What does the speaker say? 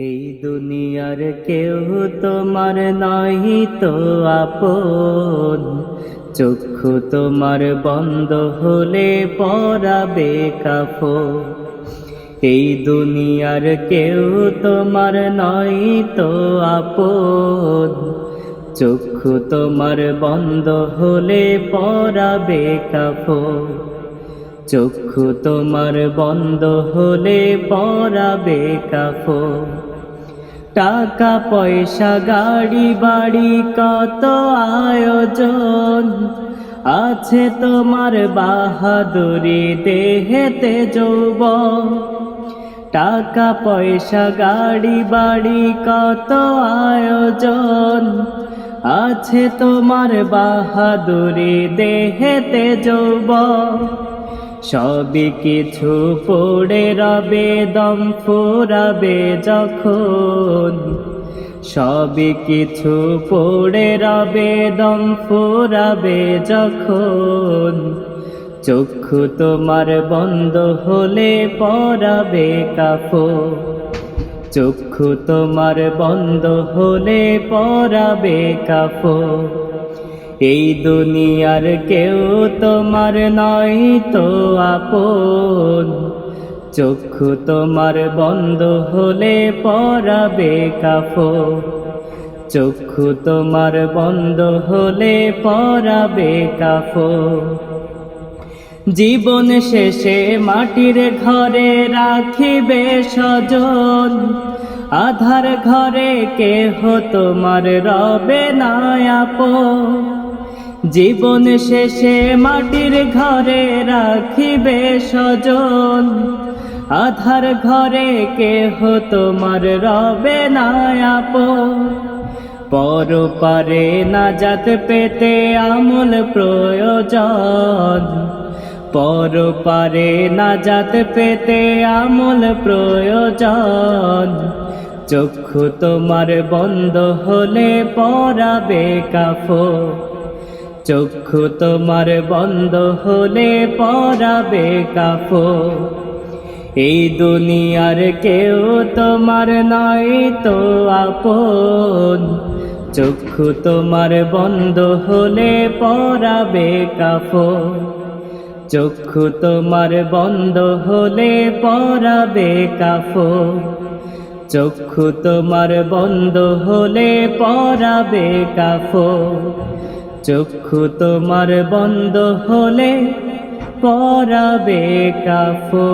এই দুনিয়ার কেউ তোমার নয় তো আপন। চক্ষু তোমার বন্ধ হলে পরাবে কাফো এই দুনিয়ার কেউ তোমার নয় তো আপন। চক্ষু তোমার বন্ধ হলে পরাবে কাফো চক্ষু তোমার বন্ধ হলে পরাবে কাফো টাকা পয়সা, গাড়ি, বাড়ি, কত আয়োজন? আছে তোমার বাহাদুরি দেহেতে যৌব টাকা পয়সা, গাড়ি, বাড়ি, কত আয়োজন? আছে তোমার বাহাদুরি দেহেতে যৌব সবই কিছু পড়ে রবে, দম ফুরাবে যখন। সবই কিছু পড়ে রবে, দম ফুরাবে যখন। চক্ষু তোমার বন্ধ হলে পরাবে কাফো। চক্ষু তোমার বন্ধ হলে পরাবে কাফো। এই দুনিয়ার কেউ তোমার নয় তো আপন। চক্ষু তোমার বন্ধ হলে পরাবে কাফো চক্ষু তোমার বন্ধ হলে পরাবে কাফো জীবন শেষে মাটির ঘরে রাখিবে স্বজন। আধার ঘরে কেহ তোমার রবে না আপন। জীবন শেষে মাটির ঘরে রাখিবে স্বজন। আধার ঘরে কেহ তোমার রবে না আপন। পর পারে না যাত পেতে আমল প্রয়োজন। পর পারে না যাত পেতে আমল প্রয়োজন। চক্ষু তোমার বন্ধ হলে পরাবে কাফো চক্ষু তোমার বন্ধ হলে পরাবে কাফো। এই দুনিয়ার কেউ তোমার নয় তো আপন। চক্ষু তোমার বন্ধ হলে পরাবে কাফো। চক্ষু তোমার বন্ধ হলে পরাবে কাফো। চক্ষু তোমার বন্ধ হলে পরাবে কাফো। চক্ষু তোমার বন্ধ হলে পরাবে কাফো